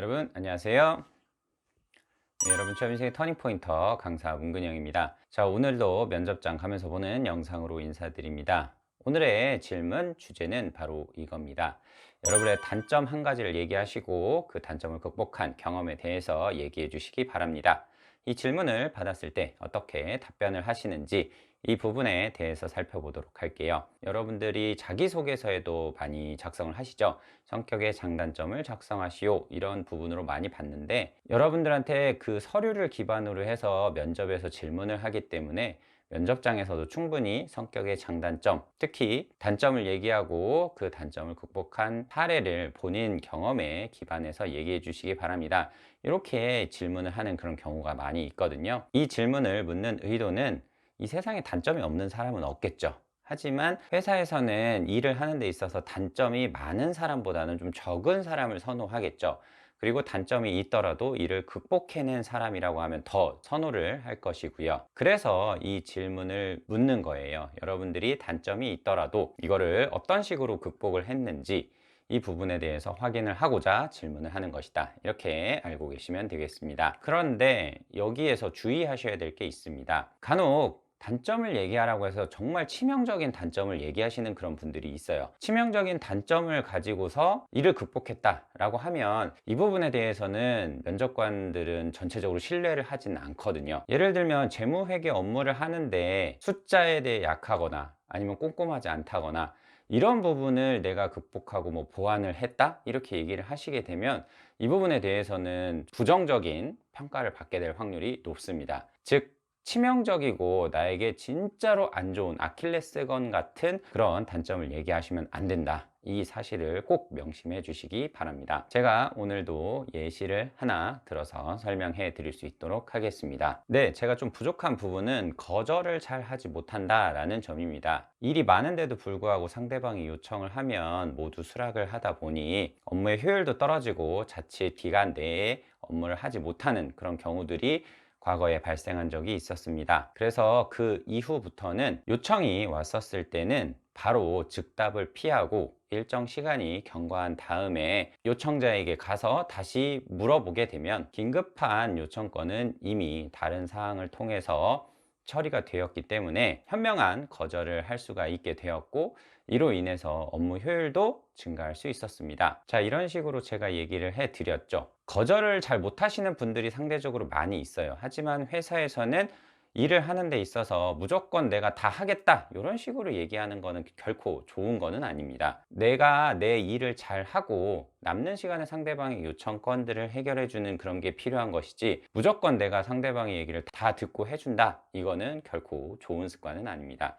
여러분 안녕하세요. 네, 여러분 취업 인생의 터닝포인터 강사 문근영입니다. 자 오늘도 면접장 가면서 보는 영상으로 인사드립니다. 오늘의 질문 주제는 바로 이겁니다. 여러분의 단점 한 가지를 얘기하시고 그 단점을 극복한 경험에 대해서 얘기해 주시기 바랍니다. 이 질문을 받았을 때 어떻게 답변을 하시는지 이 부분에 대해서 살펴보도록 할게요. 여러분들이 자기소개서에도 많이 작성을 하시죠. 성격의 장단점을 작성하시오. 이런 부분으로 많이 봤는데 여러분들한테 그 서류를 기반으로 해서 면접에서 질문을 하기 때문에 면접장에서도 충분히 성격의 장단점, 특히 단점을 얘기하고 그 단점을 극복한 사례를 본인 경험에 기반해서 얘기해 주시기 바랍니다. 이렇게 질문을 하는 그런 경우가 많이 있거든요. 이 질문을 묻는 의도는 이 세상에 단점이 없는 사람은 없겠죠. 하지만 회사에서는 일을 하는 데 있어서 단점이 많은 사람보다는 좀 적은 사람을 선호하겠죠. 그리고 단점이 있더라도 이를 극복해낸 사람이라고 하면 더 선호를 할 것이고요. 그래서 이 질문을 묻는 거예요. 여러분들이 단점이 있더라도 이거를 어떤 식으로 극복을 했는지 이 부분에 대해서 확인을 하고자 질문을 하는 것이다. 이렇게 알고 계시면 되겠습니다. 그런데 여기에서 주의하셔야 될 게 있습니다. 간혹 단점을 얘기하라고 해서 정말 치명적인 단점을 얘기하시는 그런 분들이 있어요. 치명적인 단점을 가지고서 이를 극복했다 라고 하면 이 부분에 대해서는 면접관들은 전체적으로 신뢰를 하지는 않거든요. 예를 들면 재무회계 업무를 하는데 숫자에 대해 약하거나 아니면 꼼꼼하지 않다거나 이런 부분을 내가 극복하고 뭐 보완을 했다 이렇게 얘기를 하시게 되면 이 부분에 대해서는 부정적인 평가를 받게 될 확률이 높습니다. 즉 치명적이고 나에게 진짜로 안 좋은 아킬레스건 같은 그런 단점을 얘기하시면 안 된다. 이 사실을 꼭 명심해 주시기 바랍니다. 제가 오늘도 예시를 하나 들어서 설명해 드릴 수 있도록 하겠습니다. 네, 제가 좀 부족한 부분은 거절을 잘 하지 못한다 라는 점입니다. 일이 많은데도 불구하고 상대방이 요청을 하면 모두 수락을 하다 보니 업무의 효율도 떨어지고 자칫 기간 내에 업무를 하지 못하는 그런 경우들이 과거에 발생한 적이 있었습니다. 그래서 그 이후부터는 요청이 왔었을 때는 바로 즉답을 피하고 일정 시간이 경과한 다음에 요청자에게 가서 다시 물어보게 되면 긴급한 요청권은 이미 다른 사항을 통해서 처리가 되었기 때문에 현명한 거절을 할 수가 있게 되었고 이로 인해서 업무 효율도 증가할 수 있었습니다. 자, 이런 식으로 제가 얘기를 해 드렸죠. 거절을 잘 못하시는 분들이 상대적으로 많이 있어요. 하지만 회사에서는 일을 하는 데 있어서 무조건 내가 다 하겠다. 이런 식으로 얘기하는 거는 결코 좋은 거는 아닙니다. 내가 내 일을 잘 하고 남는 시간에 상대방의 요청 건들을 해결해 주는 그런 게 필요한 것이지 무조건 내가 상대방의 얘기를 다 듣고 해준다. 이거는 결코 좋은 습관은 아닙니다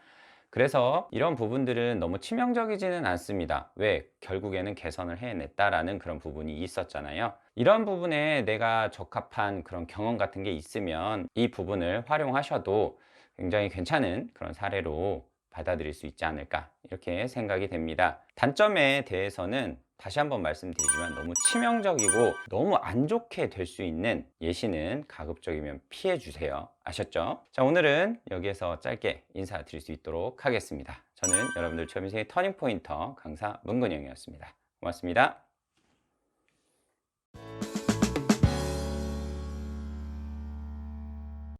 그래서 이런 부분들은 너무 치명적이지는 않습니다. 왜? 결국에는 개선을 해냈다라는 그런 부분이 있었잖아요. 이런 부분에 내가 적합한 그런 경험 같은 게 있으면 이 부분을 활용하셔도 굉장히 괜찮은 그런 사례로 받아들일 수 있지 않을까 이렇게 생각이 됩니다. 단점에 대해서는 다시 한번 말씀드리지만 너무 치명적이고 너무 안 좋게 될 수 있는 예시는 가급적이면 피해 주세요. 아셨죠? 자, 오늘은 여기에서 짧게 인사드릴 수 있도록 하겠습니다. 저는 여러분들 취업 인생의 터닝 포인터 강사 문근영이었습니다. 고맙습니다.